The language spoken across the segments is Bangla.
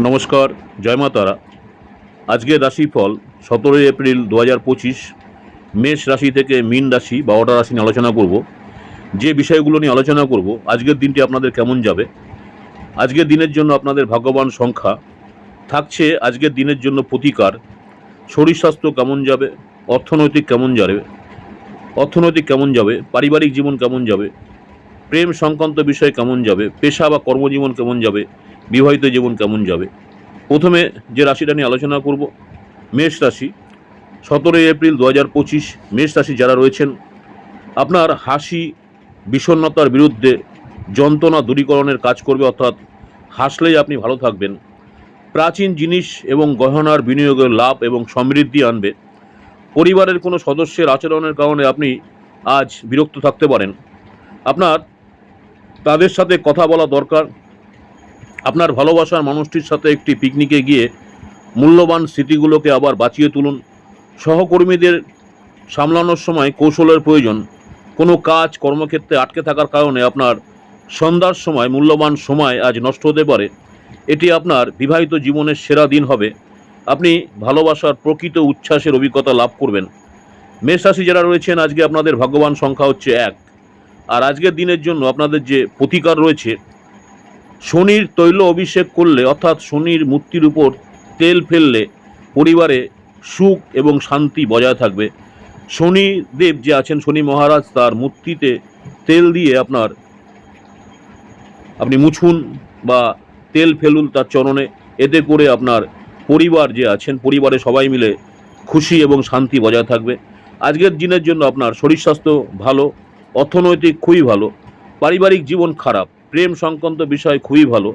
নমস্কার, জয় মাতারা আজকের রাশিফল সতেরোই এপ্রিল দু হাজার পঁচিশ, মেষ রাশি থেকে মীন রাশি বা অটা রাশি নিয়ে আলোচনা করব। যে বিষয়গুলো নিয়ে আলোচনা করব, আজকের দিনটি আপনাদের কেমন যাবে? আজকের দিনের জন্য আপনাদের ভাগ্যবান সংখ্যা, থাকছে আজকের দিনের জন্য প্রতিকার। শরীর স্বাস্থ্য কেমন যাবে? অর্থনৈতিক কেমন যাবে? অর্থনৈতিক কেমন যাবে? পারিবারিক জীবন কেমন যাবে? প্রেম সংক্রান্ত বিষয় কেমন যাবে? পেশা বা কর্মজীবন কেমন যাবে? বিবাহিত জীবন কেমন যাবে? প্রথমে যে রাশিটা নিয়ে আলোচনা করব, মেষ রাশি, সতেরোই এপ্রিল দু হাজার পঁচিশ, মেষ রাশি যারা রয়েছেন, আপনার হাসি, বিষণ্ণতার বিরুদ্ধে যন্ত্রণা দূরীকরণের কাজ করবে, অর্থাৎ হাসলেই আপনি ভালো থাকবেন। প্রাচীন জিনিস এবং গহনার বিনিয়োগের লাভ এবং সমৃদ্ধি আনবে। পরিবারের কোনো সদস্যের আচরণের কারণে আপনি আজ বিরক্ত থাকতে পারেন। আপনার তাদের সাথে কথা বলা দরকার আপনার ভালোবাসার মানুষটির সাথে একটি পিকনিকে গিয়ে মূল্যবান স্মৃতিগুলোকে আবার বাঁচিয়ে তুলুন। সহকর্মীদের সামলানোর সময় কৌশলের প্রয়োজন। কোনো কাজ, কর্মক্ষেত্রে আটকে থাকার কারণে আপনার সন্ধ্যার সময় মূল্যবান সময় আজ নষ্ট হতে পারে। এটি আপনার বিবাহিত জীবনের সেরা দিন হবে। আপনি ভালোবাসার প্রকৃত উচ্ছ্বাসের অভিজ্ঞতা লাভ করবেন। মেষ রাশি যারা রয়েছেন, আজকে আপনাদের ভাগ্যবান সংখ্যা হচ্ছে এক। আর আজকের দিনের জন্য আপনাদের যে প্রতিকার রয়েছে শনির তৈল অভিষেক করলে, অর্থাৎ শনির মূর্তির উপর তেল ফেললে পরিবারে সুখ এবং শান্তি বজায় থাকবে। শনিদেব যে আছেন, শনি মহারাজ, তার মূর্তিতে তেল দিয়ে আপনার আপনি মুছুন বা তেল ফেলুন তার চরণে। এতে করে আপনার পরিবার যে আছেন পরিবারে সবাই মিলে খুশি এবং শান্তি বজায় থাকবে। আজকের দিনের জন্য আপনার শরীর স্বাস্থ্য ভালো, অর্থনৈতিক খুবই ভালো, পারিবারিক জীবন খারাপ। প্রেম সংক্রান্ত বিষয় খুবই ভালো।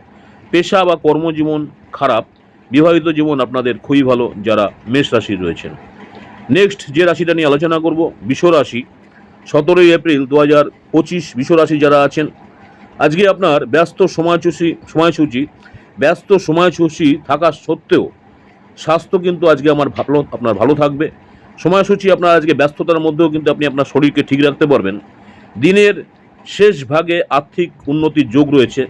পেশা বা কর্মজীবন খারাপ, বিবাহিত জীবন আপনাদের খুবই ভালো যারা মেষ রাশির রয়েছেন। নেক্সট যে রাশিটা নিয়ে আলোচনা করব, বিষ রাশি। সতেরোই এপ্রিল দু হাজার পঁচিশ বিষ রাশি যারা আছেন, আজকে আপনার ব্যস্ত সময়সূচি সময়সূচি, ব্যস্ত সময়সূচি থাকা সত্ত্বেও স্বাস্থ্য কিন্তু আজকে আমার ভালো, আপনার ভালো থাকবে। সময়সূচি আপনার আজকে ব্যস্ততার মধ্যেও কিন্তু আপনি আপনার শরীরকে ঠিক রাখতে পারবেন। দিনের শেষ ভাগে আর্থিক উন্নতির যোগ রয়েছে।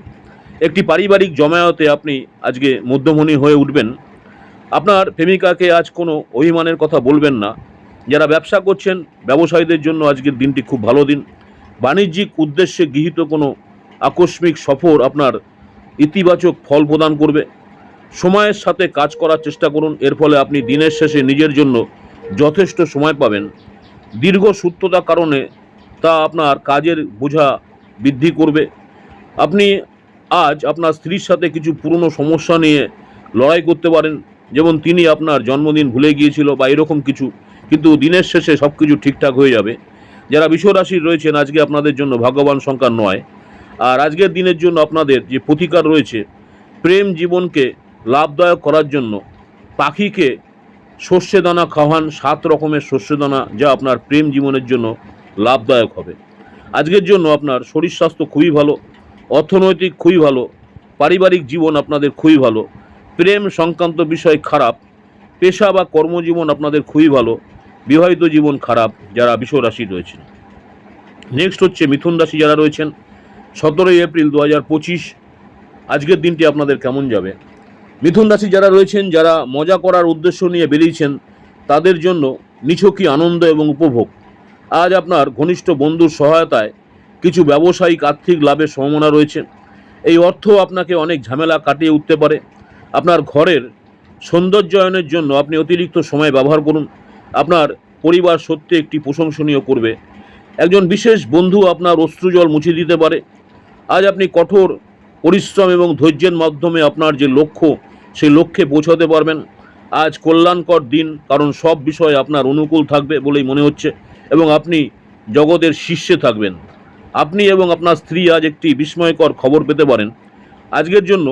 একটি পারিবারিক জমায়তে আপনি আজকে মধ্যমণি হয়ে উঠবেন। আপনার প্রেমিকাকে আজ কোনো অভিমানের কথা বলবেন না। যারা ব্যবসা করছেন, ব্যবসায়ীদের জন্য আজকের দিনটি খুব ভালো দিন। বাণিজ্যিক উদ্দেশ্যে গৃহীত কোনো আকস্মিক সফর আপনার ইতিবাচক ফল প্রদান করবে। সময়ের সাথে কাজ করার চেষ্টা করুন। এর ফলে আপনি দিনের শেষে নিজের জন্য যথেষ্ট সময় পাবেন। দীর্ঘ সূত্রতার কারণে তা আপনার কাজের বোঝা বৃদ্ধি করবে। আপনি আজ আপনার স্ত্রীর সাথে কিছু পুরনো সমস্যা নিয়ে লড়াই করতে পারেন। যেমন তিনি আপনার জন্মদিন ভুলে গিয়েছিল বা এরকম কিছু। কিন্তু দিনের শেষে সব কিছু ঠিকঠাক হয়ে যাবে। যারা রাশির রয়েছেন, আজকে আপনাদের জন্য ভাগ্যবান সংখ্যা নয়। আর আজকের দিনের জন্য আপনাদের যে প্রতিকার রয়েছে, প্রেম জীবনকে লাভদায়ক করার জন্য পাখিকে সর্ষে দানা খাওয়ান। সাত রকমের শস্য দানা যা আপনার প্রেম জীবনের জন্য লাভদায়ক হবে। আজকের জন্য আপনার শরীর স্বাস্থ্য খুবই ভালো, অর্থনৈতিক খুবই ভালো, পারিবারিক জীবন আপনাদের খুবই ভালো, প্রেম সংক্রান্ত বিষয় খারাপ, পেশা বা কর্মজীবন আপনাদের খুবই ভালো, বিবাহিত জীবন খারাপ যারা রাশি রয়েছেন। নেক্সট হচ্ছে মিথুন রাশি যারা রয়েছেন, সতেরোই এপ্রিল দু হাজার পঁচিশ, আজকের দিনটি আপনাদের কেমন যাবে? মিথুন রাশি যারা রয়েছেন, যারা মজা করার উদ্দেশ্য নিয়ে বেরিয়েছেন, তাদের জন্য নিছকই আনন্দ এবং উপভোগ। আজ আপনার ঘনিষ্ঠ বন্ধুর সহায়তায় কিছু ব্যবসায়িক আর্থিক লাভের সম্ভাবনা রয়েছে। এই অর্থ আপনাকে অনেক ঝামেলা কাটিয়ে উঠতে পারে। আপনার ঘরের সৌন্দর্যায়নের জন্য আপনি অতিরিক্ত সময় ব্যবহার করুন। আপনার পরিবার সত্যি একটি প্রশংসনীয় করবে। একজন বিশেষ বন্ধু আপনার অশ্রুজল মুছে দিতে পারে। আজ আপনি কঠোর পরিশ্রম এবং ধৈর্যের মাধ্যমে আপনার যে লক্ষ্য সেই লক্ষ্যে পৌঁছাতে পারবেন। আজ কল্যাণকর দিন, কারণ সব বিষয় আপনার অনুকূল থাকবে বলেই মনে হচ্ছে। এবং আপনি জগতের শীর্ষে থাকবেন। আপনি এবং আপনার স্ত্রী আজ একটি বিস্ময়কর খবর পেতে পারেন। আজকের জন্য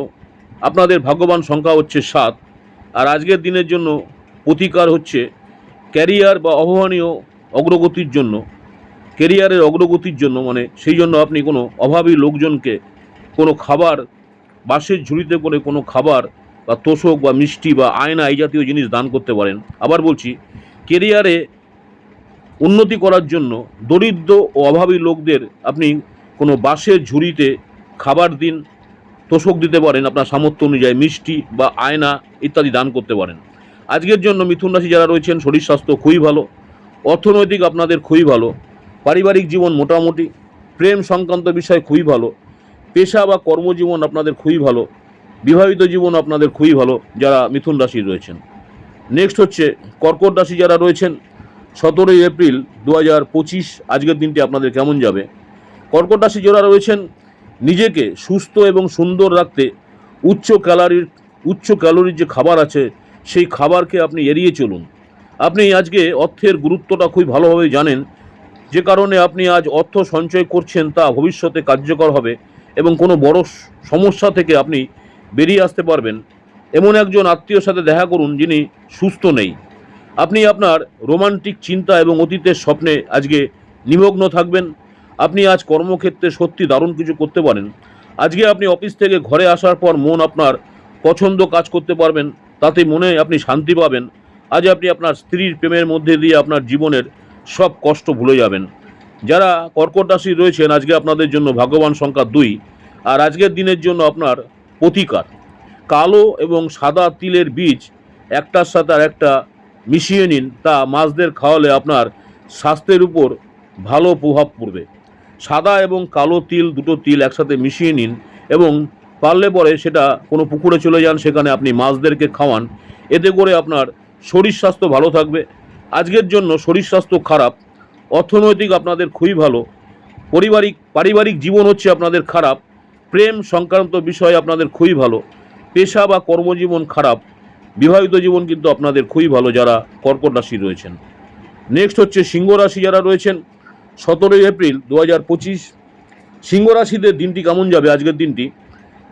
আপনাদের ভাগ্যবান সংখ্যা হচ্ছে সাত, আর আজকের দিনের জন্য প্রতিকার হচ্ছে ক্যারিয়ার বা অবমানীয় অগ্রগতির জন্য। কেরিয়ারের অগ্রগতির জন্য মানে সেই জন্য আপনি কোনো অভাবী লোকজনকে কোনো খাবার, বাঁশের ঝুড়িতে করে কোনো খাবার বা তোষক বা মিষ্টি বা আয়না এই জাতীয় জিনিস দান করতে পারেন। আবার বলছি কেরিয়ারে উন্নতি করার জন্য দরিদ্র ও অভাবী লোকদের আপনি কোনো বাঁশের ঝুড়িতে খাবার দিন, তোষক দিতে পারেন, আপনার সামর্থ্য অনুযায়ী মিষ্টি বা আয়না ইত্যাদি দান করতে পারেন। আজকের জন্য মিথুন রাশি যারা রয়েছেন, শরীর স্বাস্থ্য খুবই ভালো, অর্থনৈতিক আপনাদের খুবই ভালো, পারিবারিক জীবন মোটামুটি, প্রেম সংক্রান্ত বিষয় খুবই ভালো, পেশা বা কর্মজীবন আপনাদের খুবই ভালো, বিবাহিত জীবন আপনাদের খুবই ভালো, যারা মিথুন রাশি রয়েছেন। নেক্সট হচ্ছে কর্কট রাশি যারা রয়েছেন সতেরোই এপ্রিল দু হাজার পঁচিশ, আজকের দিনটি আপনাদের কেমন যাবে? কর্কট রাশি যারা রয়েছেন, নিজেকে সুস্থ এবং সুন্দর রাখতে উচ্চ ক্যালারির, উচ্চ ক্যালোরির যে খাবার আছে, সেই খাবারকে আপনি এড়িয়ে চলুন। আপনি আজকে অর্থের গুরুত্বটা খুবই ভালোভাবে জানেন। যে কারণে আপনি আজ অর্থ সঞ্চয় করছেন তা ভবিষ্যতে কার্যকর হবে এবং কোনো বড় সমস্যা থেকে আপনি বেরিয়ে আসতে পারবেন। এমন একজন আত্মীয়র সাথে দেখা করুন যিনি সুস্থ নেই। আপনি আপনার রোমান্টিক চিন্তা এবং অতীতের স্বপ্নে আজকে নিমগ্ন থাকবেন। আপনি আজ কর্মক্ষেত্রে সত্যি দারুণ কিছু করতে পারেন। আজকে আপনি অফিস থেকে ঘরে আসার পর মন আপনার পছন্দ কাজ করতে পারবেন, তাতে মনে আপনি শান্তি পাবেন। আজ আপনি আপনার স্ত্রীর প্রেমের মধ্যে দিয়ে আপনার জীবনের সব কষ্ট ভুলে যাবেন। যারা কর্কট রাশি রয়েছেন, আজকে আপনাদের জন্য ভাগ্যবান সংখ্যা দুই। আর আজকের দিনের জন্য আপনার প্রতিকার। কালো এবং সাদা তিলের বীজ একটার সাথে আর একটা মিশিয়ে নিন, তা মাছদের খাওয়ালে আপনার স্বাস্থ্যের উপর ভালো প্রভাব পড়বে। সাদা এবং কালো তিল, দুটো তিল একসাথে মিশিয়ে নিন এবং পারলে পরে সেটা কোনো পুকুরে চলে যান, সেখানে আপনি মাছদেরকে খাওয়ান। এতে করে আপনার শরীর স্বাস্থ্য ভালো থাকবে। আজকের জন্য শরীর স্বাস্থ্য খারাপ, অর্থনৈতিক আপনাদের খুবই ভালো, পারিবারিক পারিবারিক জীবন হচ্ছে আপনাদের খারাপ, প্রেম সংক্রান্ত বিষয় আপনাদের খুবই ভালো, পেশা বা কর্মজীবন খারাপ। বিবাহিত জীবন কিন্তু আপনাদের খুবই ভালো যারা কর্কট রাশি রয়েছেন। নেক্সট হচ্ছে সিংহ রাশি যারা রয়েছেন, সতেরোই এপ্রিল দু হাজার পঁচিশ। সিংহ রাশিদের দিনটি কেমন যাবে? আজকের দিনটি।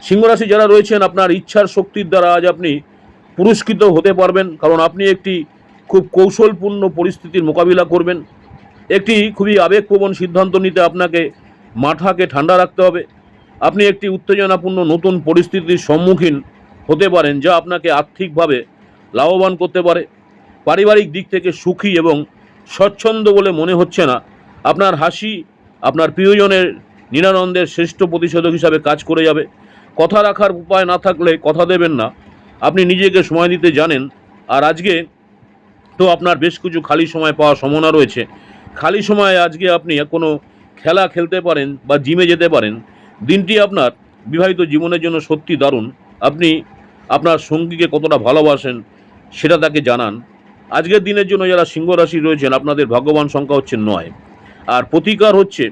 সিংহ রাশি যারা রয়েছেন, আপনার ইচ্ছার শক্তির দ্বারা আজ আপনি পুরস্কৃত হতে পারবেন, কারণ আপনি একটি খুব কৌশলপূর্ণ পরিস্থিতির মোকাবিলা করবেন। একটি খুবই আবেগপ্রবণ সিদ্ধান্ত নিতে আপনাকে মাথাকে ঠান্ডা রাখতে হবে। আপনি একটি উত্তেজনাপূর্ণ নতুন পরিস্থিতির সম্মুখীন হতে পারেন যা আপনাকে আর্থিকভাবে লাভবান করতে পারে। পারিবারিক দিক থেকে সুখী এবং স্বচ্ছন্দ বলে মনে হচ্ছে না। আপনার হাসি আপনার প্রিয়জনের নিরানন্দের শ্রেষ্ঠ প্রতিষেধক হিসাবে কাজ করে যাবে। কথা রাখার উপায় না থাকলে কথা দেবেন না। আপনি নিজেকে সময় দিতে জানেন। আর আজকে তো আপনার বেশ কিছু খালি সময় পাওয়ার সম্ভাবনা রয়েছে। খালি সময়ে আজকে আপনি কোনো খেলা খেলতে পারেন বা জিমে যেতে পারেন। দিনটি আপনার বিবাহিত জীবনের জন্য সত্যি দারুণ। আপনি আপনার সঙ্গীকে কতটা ভালোবাসেন সেটা তাকে জানান। আজকের দিনের জন্য যারা সিংহ রাশি রয়েছেন, আপনাদের ভাগ্যবান সংখ্যা হচ্ছে নয়। আর প্রতিকার হচ্ছে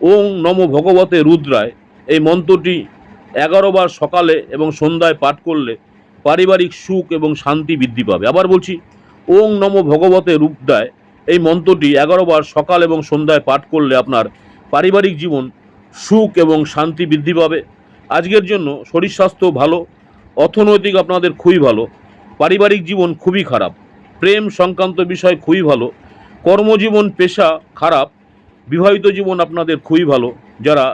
ওং নম ভগবতে রুদ্রায়। এই মন্ত্রটি এগারো বার সকালে এবং সন্ধ্যায় পাঠ করলে পারিবারিক সুখ এবং শান্তি বৃদ্ধি পাবে। আবার বলছি, ওং নম ভগবতে রূপদায় এই মন্ত্রটি এগারো বার সকাল এবং সন্ধ্যায় পাঠ করলে আপনার পারিবারিক জীবন সুখ এবং শান্তি বৃদ্ধি পাবে। আজকের জন্য শরীর স্বাস্থ্য ভালো অর্থনৈতিক আপনাদের খুবই ভালো, পারিবারিক জীবন খুবই খারাপ, প্রেম সংক্রান্ত বিষয় খুবই ভালো, কর্মজীবন, পেশা খারাপ, বিবাহিত জীবন আপনাদের খুবই ভালো, যারা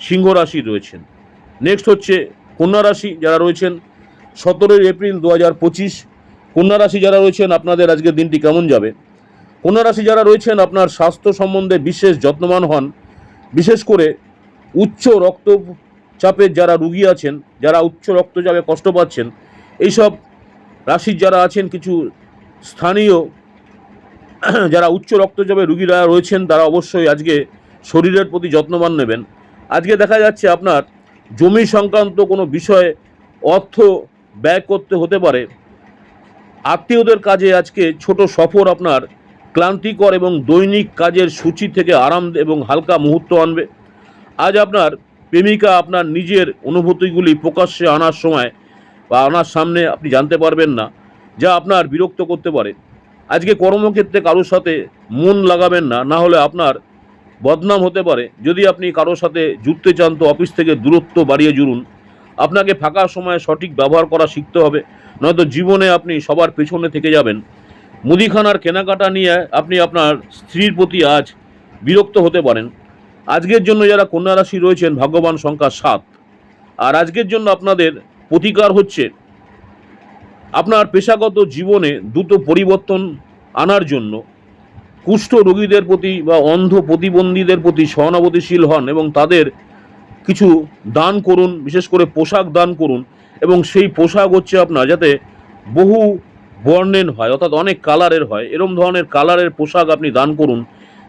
সিংহ রাশি রয়েছেন। নেক্সট হচ্ছে কন্যা রাশি যারা রয়েছেন, সতেরোই এপ্রিল দু হাজার পঁচিশ, কন্যা রাশি যারা রয়েছেন, আপনাদের আজকের দিনটি কেমন যাবে? কন্যা রাশি যারা রয়েছেন, আপনার স্বাস্থ্য সম্বন্ধে বিশেষ যত্নবান হন, বিশেষ করে উচ্চ রক্তচাপের যারা রুগী আছেন, যারা উচ্চ রক্তচাপে কষ্ট পাচ্ছেন, এইসব রাশির যারা আছেন, কিছু স্থানীয় যারা উচ্চ রক্তচাপে রুগীরা রয়েছেন, তারা অবশ্যই আজকে শরীরের প্রতি যত্নবান নেবেন। আজকে দেখা যাচ্ছে আপনার জমি সংক্রান্ত কোনো বিষয়ে অর্থ ব্যয় করতে হতে পারে। আত্মীয়দের কাজে আজকে ছোট সফর আপনার ক্লান্তিকর এবং দৈনিক কাজের সূচি থেকে আরাম এবং হালকা মুহূর্ত আনবে। আজ আপনার প্রেমিকা আপনার নিজের অনুভূতিগুলি প্রকাশ্যে আনার সময় বা আনার সামনে আপনি জানতে পারবেন না, যা আপনার বিরক্ত করতে পারে। আজকে কর্মক্ষেত্রে কারোর সাথে মন লাগাবেন না না হলে আপনার বদনাম হতে পারে। যদি আপনি কারোর সাথে জুড়তে চান তো অফিস থেকে দূরত্ব বাড়িয়ে জুড়ুন। আপনাকে ফাঁকা সময়ে সঠিক ব্যবহার করা শিখতে হবে, নয়তো জীবনে আপনি সবার পেছনে থেকে যাবেন। মুদিখানার কেনাকাটা নিয়ে আপনি আপনার স্ত্রীর প্রতি আজ বিরক্ত হতে পারেন। আজকের জন্য যারা কন্যা রাশি রয়েছেন ভাগ্যবান সংখ্যা সাত। আর আজকের জন্য আপনাদের প্রতিকার হচ্ছে আপনার পেশাগত জীবনে দ্রুত পরিবর্তন আনার জন্য কুষ্ঠ রোগীদের প্রতি বা অন্ধ প্রতিবন্ধীদের প্রতি সহানুভূতিশীল হন এবং তাদের কিছু দান করুন, বিশেষ করে পোশাক দান করুন এবং সেই পোশাক হচ্ছে আপনার যাতে বহু বর্ণের হয়, অর্থাৎ অনেক কালারের হয়। এরম ধরনের কালারের পোশাক আপনি দান করুন,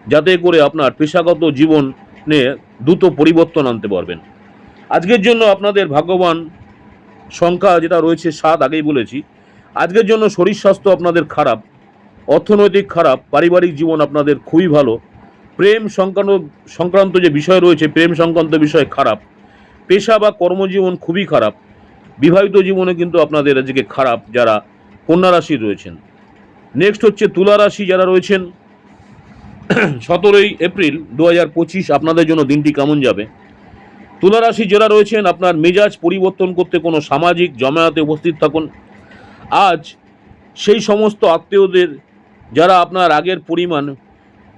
যাতে করে আপনার পেশাগত জীবনে দ্রুত পরিবর্তন আনতে পারবেন। আজকের জন্য আপনাদের ভাগ্যবান সংখ্যা যেটা রয়েছে সাত, আগেই বলেছি। আজকের জন্য শরীর স্বাস্থ্য আপনাদের খারাপ, অর্থনৈতিক খারাপ, পারিবারিক জীবন আপনাদের খুবই ভালো। প্রেম সংক্রান্ত সংক্রান্ত যে বিষয় রয়েছে, প্রেম সংক্রান্ত বিষয় খারাপ। পেশা বা কর্মজীবন খুবই খারাপ। বিবাহিত জীবনে কিন্তু আপনাদের আজকে খারাপ যারা কন্যা রাশি রয়েছেন। নেক্সট হচ্ছে তুলা রাশি যারা রয়েছেন সতেরোই এপ্রিল দু হাজার পঁচিশ আপনাদের জন্য দিনটি কেমন যাবে? তুলারাশি যারা রয়েছেন, আপনার মেজাজ পরিবর্তন করতে কোনো সামাজিক জমায়াতে উপস্থিত থাকুন। আজ সেই সমস্ত আত্মীয়দের যারা আপনার আগের পরিমাণ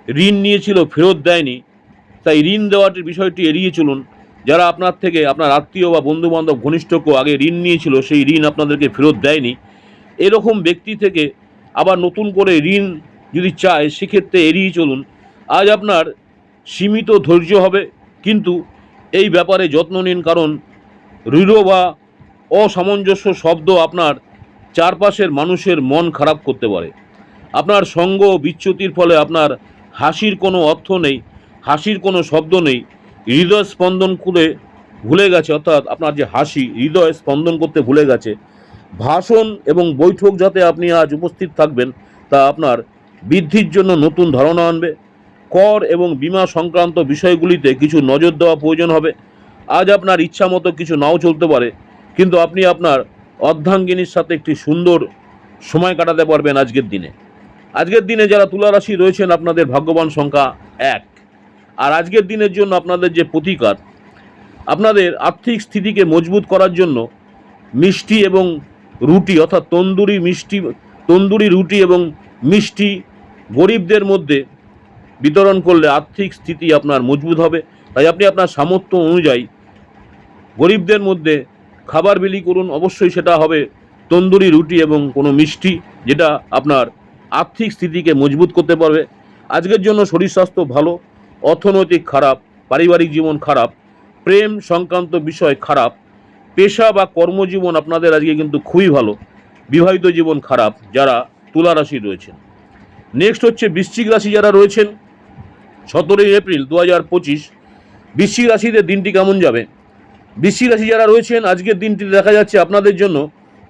ঋণ নিয়েছিল ফেরত দেয়নি, তাই ঋণ দেওয়াটির বিষয়টি এড়িয়ে চলুন। যারা আপনার থেকে আপনার আত্মীয় বা বন্ধুবান্ধব ঘনিষ্ঠ কেউ আগে ঋণ নিয়েছিল, সেই ঋণ আপনাদেরকে ফেরত দেয়নি। এরকম ব্যক্তি থেকে আবার নতুন করে ঋণ যদি চায়, সেক্ষেত্রে এড়িয়ে চলুন। আজ আপনার সীমিত ধৈর্য হবে, কিন্তু এই ব্যাপারে যত্ন নিন, কারণ দৃঢ় বা অসামঞ্জস্য শব্দ আপনার চারপাশের মানুষের মন খারাপ করতে পারে। আপনার সঙ্গ বিচ্যুতির ফলে আপনার হাসির কোনো অর্থ নেই, হাসির কোনো শব্দ নেই। হৃদয় স্পন্দন করে ভুলে গেছে, অর্থাৎ আপনার যে হাসি, হৃদয় স্পন্দন করতে ভুলে গেছে। ভাষণ এবং বৈঠক যাতে আপনি আজ উপস্থিত থাকবেন, তা আপনার বৃদ্ধির জন্য নতুন ধারণা আনবে। কর এবং বীমা সংক্রান্ত বিষয়গুলিতে কিছু নজর দেওয়া প্রয়োজন হবে। আজ আপনার ইচ্ছা মতো কিছু নাও চলতে পারে, কিন্তু আপনি আপনার অর্ধাঙ্গিনীর সাথে একটি সুন্দর সময় কাটাতে পারবেন আজকের দিনে। আজকের দিনে যারা তুলা রাশি রয়েছেন, আপনাদের ভাগ্যবান সংখ্যা এক। আর আজকের দিনের জন্য আপনাদের যে প্রতিকার, আপনাদের আর্থিক স্থিতিকে মজবুত করার জন্য মিষ্টি এবং রুটি, অর্থাৎ তন্দুরি মিষ্টি, তন্দুরি রুটি এবং মিষ্টি গরিবদের মধ্যে বিতরণ করলে আর্থিক স্থিতি আপনার মজবুত হবে। তাই আপনি আপনার সামর্থ্য অনুযায়ী গরিবদের মধ্যে খাবার বিলি করুন। অবশ্যই সেটা হবে তন্দুরি রুটি এবং কোনো মিষ্টি, যেটা আপনার আর্থিক স্থিতিকে মজবুত করতে পারবে। আজকের জন্য শরীর স্বাস্থ্য ভালো, অর্থনৈতিক খারাপ, পারিবারিক জীবন খারাপ, প্রেম সংক্রান্ত বিষয় খারাপ, পেশা বা কর্মজীবন আপনাদের আজকে কিন্তু খুবই ভালো। বিবাহিত জীবন খারাপ, যারা তুলা রাশি রয়েছেন। নেক্সট হচ্ছে বৃশ্চিক রাশি যারা রয়েছেন, সতেরোই এপ্রিল দু হাজার পঁচিশ, বৃশ্চিক রাশিতে দিনটি কেমন যাবে? বৃশ্চিক রাশি যারা রয়েছেন, আজকের দিনটি দেখা যাচ্ছে আপনাদের জন্য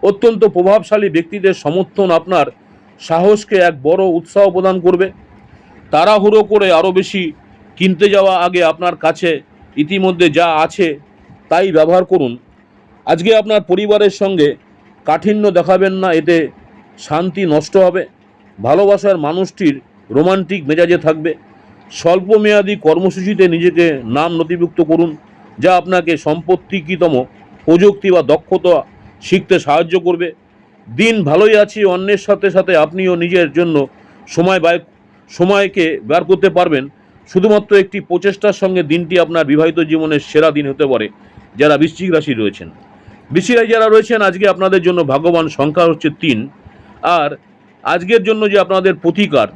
অত্যন্ত প্রভাবশালী ব্যক্তিদের সমর্থন আপনার সাহসকে এক বড় উৎসাহ প্রদান করবে। তাড়াহুড়ো করে আরও বেশি কিনতে যাওয়া আগে আপনার কাছে ইতিমধ্যে যা আছে তাই ব্যবহার করুন। আজকে আপনার পরিবারের সঙ্গে কাঠিন্য দেখাবেন না, এতে শান্তি নষ্ট হবে। ভালোবাসার মানুষটির রোমান্টিক মেজাজে থাকবে। স্বল্পমেয়াদী কর্মসূচিতে নিজেকে নাম নথিভুক্ত করুন, যা আপনাকে সম্পত্তিকৃতম প্রযুক্তি বা দক্ষতা শিখতে সাহায্য করবে। দিন ভালোই আছে, অন্যের সাথে সাথে আপনিও নিজের জন্য সময় ব্যয়, সময়কে বের করতে পারবেন। শুধুমাত্র একটি প্রচেষ্টার সঙ্গে দিনটি আপনার বিবাহিত জীবনের সেরা দিন হতে পারে, যারা বৃশ্চিক রাশি রয়েছেন। বৃশ্চিক রাশি যারা রয়েছেন, আজকে আপনাদের জন্য ভাগ্যবান সংখ্যা হচ্ছে তিন। আর আজকের জন্য যে আপনাদের প্রতিকার,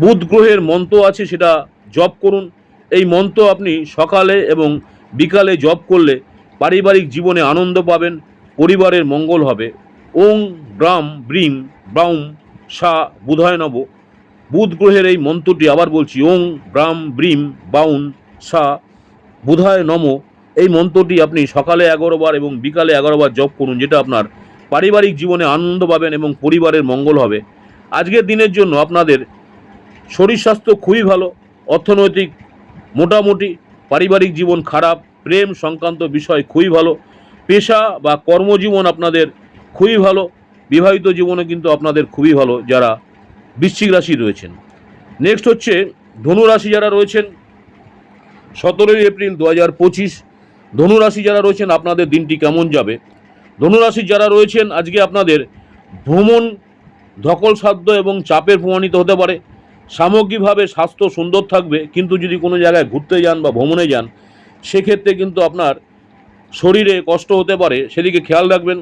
বুধ গ্রহের মন্ত্র আছে সেটা জপ করুন। এই মন্ত্র আপনি সকালে এবং বিকালে জপ করলে পারিবারিক জীবনে আনন্দ পাবেন, পরিবারের মঙ্গল হবে। ওং ব্রাম ব্রিম ব্রাউম সা বুধায় নব বুধ গ্রহের এই মন্ত্রটি আবার বলছি, ওং ব্রাম ব্রিম বাউন সা বুধায় নম। এই মন্ত্রটি আপনি সকালে এগারো বার এবং বিকালে এগারো বার জপ করুন, যেটা আপনার পারিবারিক জীবনে আনন্দ পাবেন এবং পরিবারের মঙ্গল হবে। আজকের দিনের জন্য আপনাদের শরীর স্বাস্থ্য খুবই ভালো, অর্থনৈতিক মোটামুটি, পারিবারিক জীবন খারাপ, প্রেম সংক্রান্ত বিষয় খুবই ভালো, পেশা বা কর্মজীবন আপনাদের খুবই ভালো, বিবাহিত জীবনে কিন্তু আপনাদের খুবই ভালো যারা বৃশ্চিক রাশি রয়েছেন। নেক্সট হচ্ছে ধনুরাশি যারা রয়েছেন, সতেরোই এপ্রিল দু হাজার পঁচিশ, ধনুরাশি যারা রয়েছেন, আপনাদের দিনটি কেমন যাবে? ধনুরাশি যারা রয়েছেন, আজকে আপনাদের ভ্রমণ ধকল সাধ্য এবং চাপের প্রমাণিত হতে পারে। সামগ্রিকভাবে স্বাস্থ্য সুন্দর থাকবে, কিন্তু যদি কোনো জায়গায় ঘুরতে যান বা ভ্রমণে যান, সেক্ষেত্রে কিন্তু আপনার শরীরে কষ্ট হতে পারে, সেদিকে খেয়াল রাখবেন।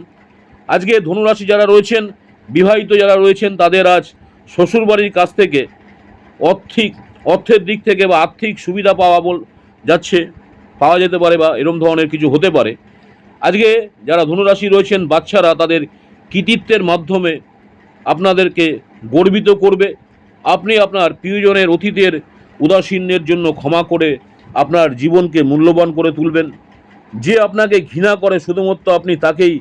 আজকে ধনুরাশি যারা রয়েছেন, বিবাহিত যারা রয়েছেন, তাদের আজ শ্বশুরবাড়ির কাছ থেকে অর্থিক, অর্থের দিক থেকে বা আর্থিক সুবিধা পাওয়া বল যাচ্ছে, পাওয়া যেতে পারে বা এরম ধরনের কিছু হতে পারে। আজকে যারা ধনুরাশি রয়েছেন, বাচ্চারা তাদের কৃতিত্বের মাধ্যমে আপনাদেরকে গর্বিত করবে। আপনি আপনার প্রিয়জনের, অতীতের উদাসীনের জন্য ক্ষমা করে আপনার জীবনকে মূল্যবান করে তুলবেন। যে আপনাকে ঘৃণা করে শুধুমাত্র আপনি তাকেই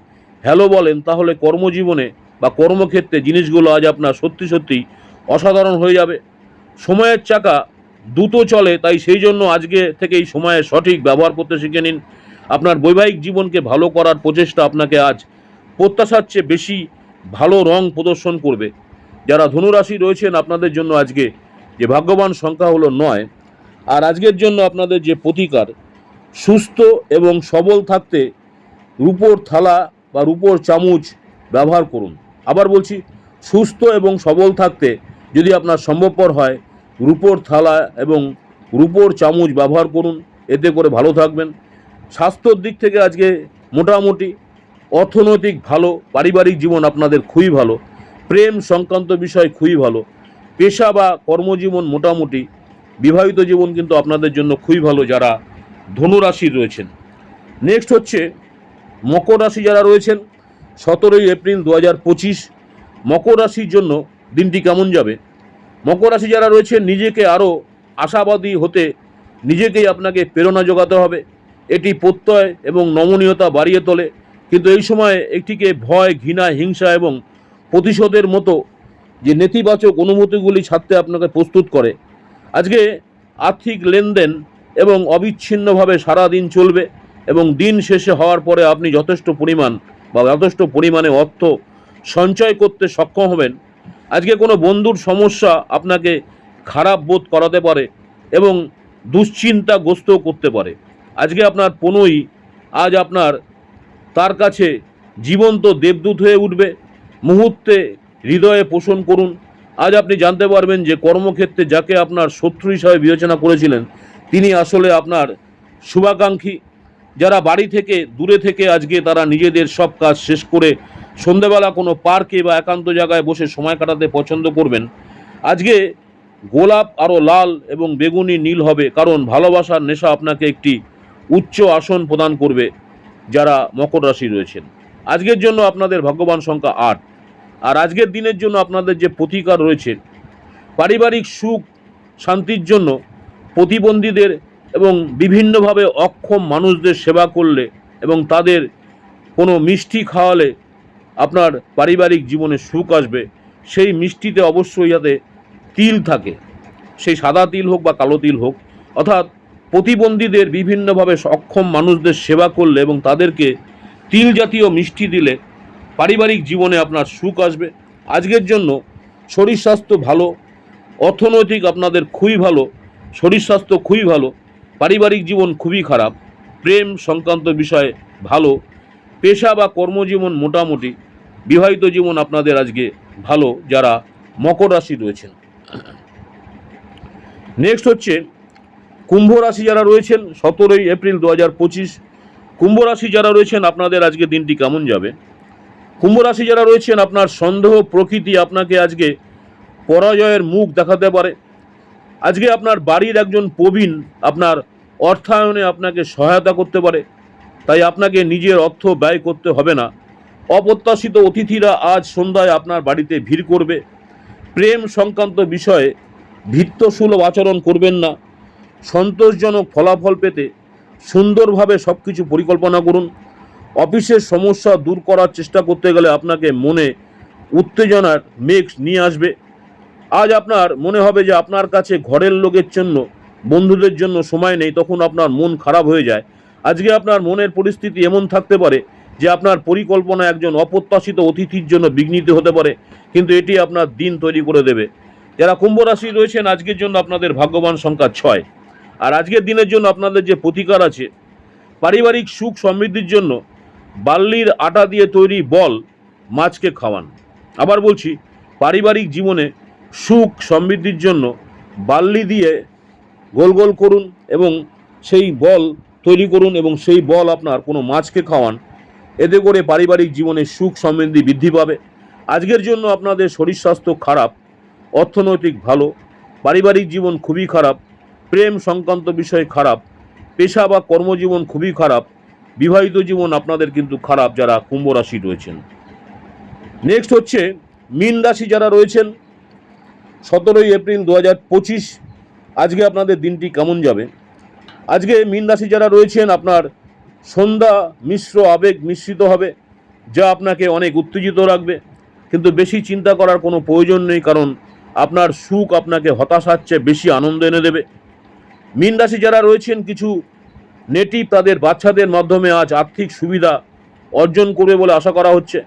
হ্যালো বলেন, তাহলে কর্মজীবনে বা কর্মক্ষেত্রে জিনিসগুলো আজ আপনার সত্যি সত্যি অসাধারণ হয়ে যাবে। সময়ের চাকা দ্রুত চলে, তাই সেই জন্য আজকে থেকেই সময়ের সঠিক ব্যবহার করতে শিখে নিন। আপনার বৈবাহিক জীবনকে ভালো করার প্রচেষ্টা আপনাকে আজ প্রত্যাশার চেয়ে বেশি ভালো রং প্রদর্শন করবে। যারা ধনুরাশি রয়েছেন আপনাদের জন্য আজকে যে ভাগ্যবান সংখ্যা হলো নয়, আর আজকের জন্য আপনাদের যে প্রতিকার, সুস্থ এবং সবল থাকতে রূপোর থালা বা রূপোর চামচ ব্যবহার করুন। আবার বলছি, সুস্থ এবং সবল থাকতে যদি আপনার সম্ভবপর হয়, রূপোর থালা এবং রূপোর চামচ ব্যবহার করুন। এতে করে ভালো থাকবেন। স্বাস্থ্যর দিক থেকে আজকে মোটামুটি অর্থনৈতিক ভালো, পারিবারিক জীবন আপনাদের খুবই ভালো, প্রেম সংক্রান্ত বিষয় খুবই ভালো, পেশা বা কর্মজীবন মোটামুটি বিবাহিত জীবন কিন্তু আপনাদের জন্য খুবই ভালো যারা ধনুরাশির রয়েছেন। নেক্সট হচ্ছে মকর রাশি যারা রয়েছেন, সতেরোই এপ্রিল দু হাজার পঁচিশ, মকর রাশির জন্য দিনটি কেমন যাবে? মকর রাশি যারা রয়েছেন, নিজেকে আরও আশাবাদী হতে নিজেকেই আপনাকে প্রেরণা যোগাতে হবে। এটি প্রত্যয় এবং নমনীয়তা বাড়িয়ে তোলে। কিন্তু এই সময় একটিকে ভয়, ঘৃণা, হিংসা এবং প্রতিশোধের মতো যে নেতিবাচক অনুভূতিগুলি ছাড়তে আপনাকে প্রস্তুত করে। আজকে আর্থিক লেনদেন এবং অবিচ্ছিন্নভাবে সারা দিন চলবে এবং দিন শেষে হওয়ার পরে আপনি যথেষ্ট পরিমাণ বা যথেষ্ট পরিমাণে অর্থ সঞ্চয় করতে সক্ষম হবেন। আজকে কোনো বন্ধুর সমস্যা আপনাকে খারাপ বোধ করাতে পারে এবং দুশ্চিন্তাগ্রস্ত করতে পারে। আজকে আপনার পনই, আজ আপনার তার কাছে জীবন্ত দেবদূত হয়ে উঠবে। মুহূর্তে হৃদয়ে পোষণ করুন। আজ আপনি জানতে পারবেন যে কর্মক্ষেত্রে যাকে আপনার শত্রু হিসাবে বিবেচনা করেছিলেন, তিনি আসলে আপনার শুভাকাঙ্ক্ষী। যারা বাড়ি থেকে, দূরে থেকে আজকে তারা নিজেদের সব কাজ শেষ করে সন্ধেবেলা কোনো পার্কে বা একান্ত জায়গায় বসে সময় কাটাতে পছন্দ করবেন। আজকে গোলাপ আরও লাল এবং বেগুনি নীল হবে, কারণ ভালোবাসার নেশা আপনাকে একটি উচ্চ আসন প্রদান করবে যারা মকর রাশি রয়েছেন। আজকের জন্য আপনাদের ভাগ্যবান সংখ্যা আট। আর আজকের দিনের জন্য আপনাদের যে প্রতিকার রয়েছে, পারিবারিক সুখ, শান্তির জন্য প্রতিবন্ধীদের এবং বিভিন্নভাবে অক্ষম মানুষদের সেবা করলে এবং তাদের কোনো মিষ্টি খাওয়ালে আপনার পারিবারিক জীবনে সুখ আসবে, সেই মিষ্টিতে অবশ্যই যাতে তিল থাকে। সেই সাদা তিল হোক বা কালো তিল হোক, অর্থাৎ প্রতিবন্ধীদের বিভিন্নভাবে সক্ষম মানুষদের সেবা করলে এবং তাদেরকে তিল জাতীয় মিষ্টি দিলে পারিবারিক জীবনে আপনার সুখ আসবে। আজকের জন্য শরীর স্বাস্থ্য ভালো, অর্থনৈতিক আপনাদের খুবই ভালো, শরীর স্বাস্থ্য খুবই ভালো, পারিবারিক জীবন খুবই খারাপ, প্রেম সংক্রান্ত বিষয়ে ভালো, পেশা বা কর্মজীবন মোটামুটি, বিবাহিত জীবন আপনাদের আজকে ভালো যারা মকর রাশি রয়েছেন। নেক্সট হচ্ছে কুম্ভ রাশি যারা রয়েছেন, সতেরোই এপ্রিল দু হাজার পঁচিশ কুম্ভ রাশি যারা রয়েছেন, আপনাদের আজকে দিনটি কেমন যাবে? কুম্ভ রাশি যারা রয়েছেন, আপনার সন্দেহ প্রকৃতি আপনাকে আজকে পরাজয়ের মুখ দেখাতে পারে। আজকে আপনার বাড়ির একজন প্রবীণ আপনার অর্থায়নে আপনাকে সহায়তা করতে পারে। তাই আপনাকে নিজের অর্থ ব্যয় করতে হবে না। অপ্রত্যাশিত অতিথিরা আজ সন্ধ্যায় আপনার বাড়িতে ভিড় করবে। প্রেম সংক্রান্ত বিষয়ে ভিত্তসুলভ আচরণ করবেন না। সন্তোষজনক ফলাফল পেতে সুন্দরভাবে সব কিছু পরিকল্পনা করুন। অফিসের সমস্যা দূর করার চেষ্টা করতে গেলে আপনাকে মনে উত্তেজনার মেঘ নিয়ে আসবে। আজ আপনার মনে হবে যে আপনার কাছে ঘরের লোকের জন্য, বন্ধুদের জন্য সময় নেই, তখন আপনার মন খারাপ হয়ে যায়। আজকে আপনার মনের পরিস্থিতি এমন থাকতে পারে যে আপনার পরিকল্পনা একজন অপ্রত্যাশিত অতিথির জন্য বিঘ্নিত হতে পারে, কিন্তু এটি আপনার দিন তৈরি করে দেবে। যারা কুম্ভ রাশি রয়েছেন, আজকের জন্য আপনাদের ভাগ্যবান সংখ্যা ছয়। আর আজকের দিনের জন্য আপনাদের যে প্রতিকার আছে, পারিবারিক সুখ সমৃদ্ধির জন্য বাল্লির আটা দিয়ে তৈরি বল মাছকে খাওয়ান। আবার বলছি, পারিবারিক জীবনে সুখ সমৃদ্ধির জন্য বাল্লি দিয়ে গোল গোল করুন এবং সেই বল তৈরি করুন এবং সেই বল আপনার কোনো মাছকে খাওয়ান। এতে করে পারিবারিক জীবনে সুখ সমৃদ্ধি বৃদ্ধি পাবে। আজকের জন্য আপনাদের শরীর স্বাস্থ্য খারাপ, অর্থনৈতিক ভালো, পারিবারিক জীবন খুবই খারাপ। প্রেম সংক্রান্ত বিষয় খারাপ, পেশা বা কর্মজীবন খুবই খারাপ, বিবাহিত জীবন আপনাদের কিন্তু খারাপ যারা কুম্ভ রাশি রয়েছেন। নেক্সট হচ্ছে, মীন রাশি যারা রয়েছেন, সতেরোই এপ্রিল দু হাজার পঁচিশ, আজকে আপনাদের দিনটি কেমন যাবে? আজকে মীন রাশি যারা রয়েছেন, আপনার সন্ধ্যা মিশ্র আবেগ মিশ্রিত হবে, যা আপনাকে অনেক উত্তেজিত রাখবে। কিন্তু বেশি চিন্তা করার কোনো প্রয়োজন নেই, কারণ আপনার সুখ আপনাকে হতাশার চেয়ে বেশি আনন্দ এনে দেবে। মীন রাশি যারা রয়েছেন, কিছু নেটিভ তাদের বাচ্চাদের মাধ্যমে আজ আর্থিক সুবিধা অর্জন করবে বলে আশা করা হচ্ছে।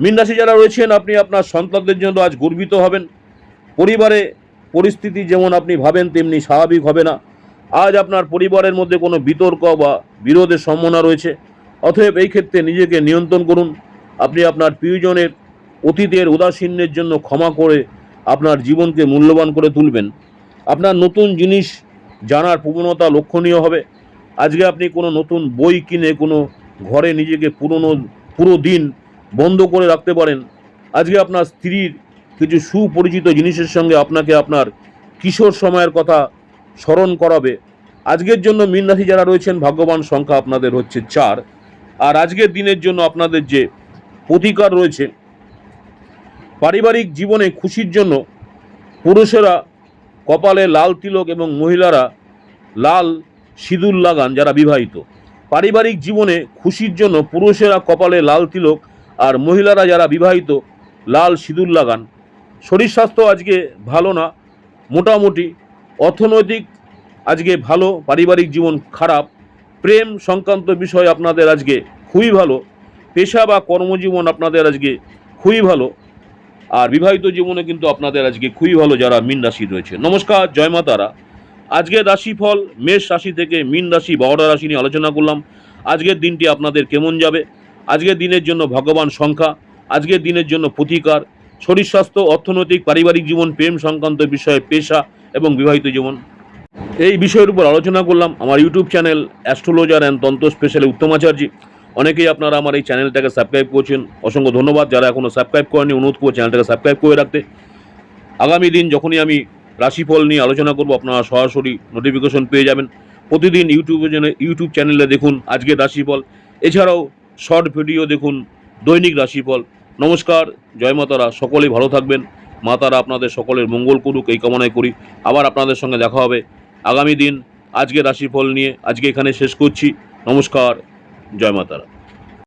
মীন রাশি যারা রয়েছেন, আপনি আপনার সন্তানদের জন্য আজ গর্বিত হবেন। পরিবারে পরিস্থিতি যেমন আপনি ভাবেন, তেমনি স্বাভাবিক হবে না। আজ আপনার পরিবারের মধ্যে কোনো বিতর্ক বা বিরোধের সম্ভাবনা রয়েছে। অতএব এই ক্ষেত্রে নিজেকে নিয়ন্ত্রণ করুন। আপনি আপনার প্রিয়জনের, অতীতের উদাসীনের জন্য ক্ষমা করে আপনার জীবনকে মূল্যবান করে তুলবেন। আপনার নতুন জিনিস জানার প্রবণতা লক্ষণীয় হবে। আজকে আপনি কোনো নতুন বই কিনে, কোনো ঘরে নিজেকে পুরনো, পুরো দিন বন্ধ করে রাখতে পারেন। আজকে আপনার স্ত্রীর কিছু সুপরিচিত জিনিসের সঙ্গে আপনাকে আপনার কিশোর সময়ের কথা স্মরণ করাবে। আজকের জন্য মীন রাশি যারা রয়েছেন, ভাগ্যবান সংখ্যা আপনাদের হচ্ছে চার। আর আজকের দিনের জন্য আপনাদের যে প্রতিকার রয়েছে, পারিবারিক জীবনে খুশির জন্য পুরুষেরা কপালে লাল তিলক এবং মহিলারা লাল সিঁদুর লাগান যারা বিবাহিত। পারিবারিক জীবনে খুশির জন্য পুরুষেরা কপালে লাল তিলক আর মহিলারা যারা বিবাহিত, লাল সিঁদুর লাগান। শরীর স্বাস্থ্য আজকে ভালো না, মোটামুটি। অর্থনৈতিক আজকে ভালো, পারিবারিক জীবন খারাপ। প্রেম সংক্রান্ত বিষয় আপনাদের আজকে খুবই ভালো। পেশা বা কর্মজীবন আপনাদের আজকে খুবই ভালো। আর বিবাহিত জীবনে কিন্তু আপনাদের আজকে খুবই ভালো যারা মীন রাশি রয়েছে। নমস্কার, জয় মা তারা। আজকের রাশিফল মেষ রাশি থেকে মীন রাশি বারোটা রাশি নিয়ে আলোচনা করলাম। আজকের দিনটি আপনাদের কেমন যাবে? আজকের দিনের জন্য ভগবান সংখ্যা, আজকের দিনের জন্য প্রতিকার, শরীর স্বাস্থ্য, অর্থনৈতিক, পারিবারিক জীবন, প্রেম সংক্রান্ত বিষয়ে পেশা এবং বিবাহিত জীবন। এই বিষয়ের উপর আলোচনা করলাম। আমার ইউটিউব চ্যানেল অ্যাস্ট্রোলজার অ্যান্ড তন্ত্র স্পেশালে উত্তমাচার্য। অনেকেই আপনারা আমার এই চ্যানেলটাকে সাবস্ক্রাইব করছেন। অসংখ্য ধন্যবাদ। যারা এখনও সাবস্ক্রাইব করেনি অনুরোধ করব চ্যানেলটাকে সাবস্ক্রাইব করে রাখতে। আগামী দিন যখনই আমি রাশিফল নিয়ে আলোচনা করব, আপনারা সরাসরি নোটিফিকেশন পেয়ে যাবেন। প্রতিদিন ইউটিউবের জন্য ইউটিউব চ্যানেলে দেখুন আজকের রাশিফল। এছাড়াও শর্ট ভিডিও দেখুন দৈনিক রাশিফল। নমস্কার, জয় মাতারা। সকলেই ভালো থাকবেন। মাতারা আপনাদের সকলের মঙ্গল করুক, এই কামনায় করি। আবার আপনাদের সঙ্গে দেখা হবে আগামী দিন আজকে রাশিফল নিয়ে। আজকে এখানে শেষ করছি। নমস্কার। জয় মাতারা।